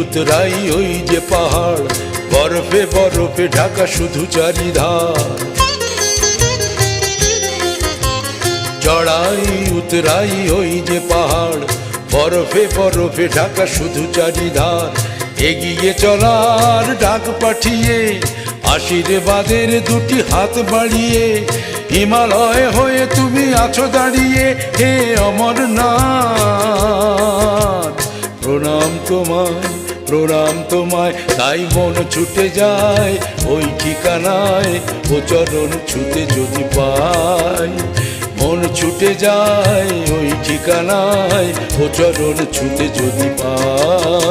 উতরাই ওই যে পাহাড়, বরফে বরফে ঢাকা শুধু চারিধার। চড়াই, উতরাই ওই যে পাহাড়, বরফে বরফে ঢাকা শুধু চারিধার। এগিয়ে চলার ডাক পাঠিয়ে আশীর্বাদের দুটি হাত বাড়িয়ে, হিমালয় হয়ে তুমি আছো দাঁড়িয়ে, হে অমরনাথ। প্রণাম তোমায়, প্রণাম তোমায়, তাই মন ছুটে যায়, ওই ঠিকানায় ও চরণ ছুটে যদি পাই। মন ছুটে যায়, ওই ঠিকানায় ও চরণ ছুটে যদি পাই।